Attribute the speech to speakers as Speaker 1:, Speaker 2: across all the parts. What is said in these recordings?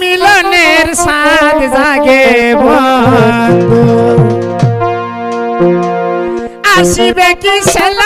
Speaker 1: মিলনের সাথ জাগে বন্ধু। আসিবে কি সেলা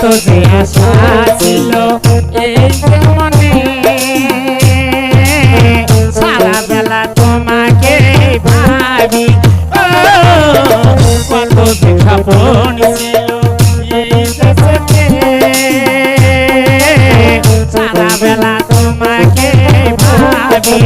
Speaker 1: কত যে আশা ছিল, এই মনে সারা বেলা তোমাকে ভাবি। কত যে স্বপন ছিল সারা বেলা তোমাকে ভাবি।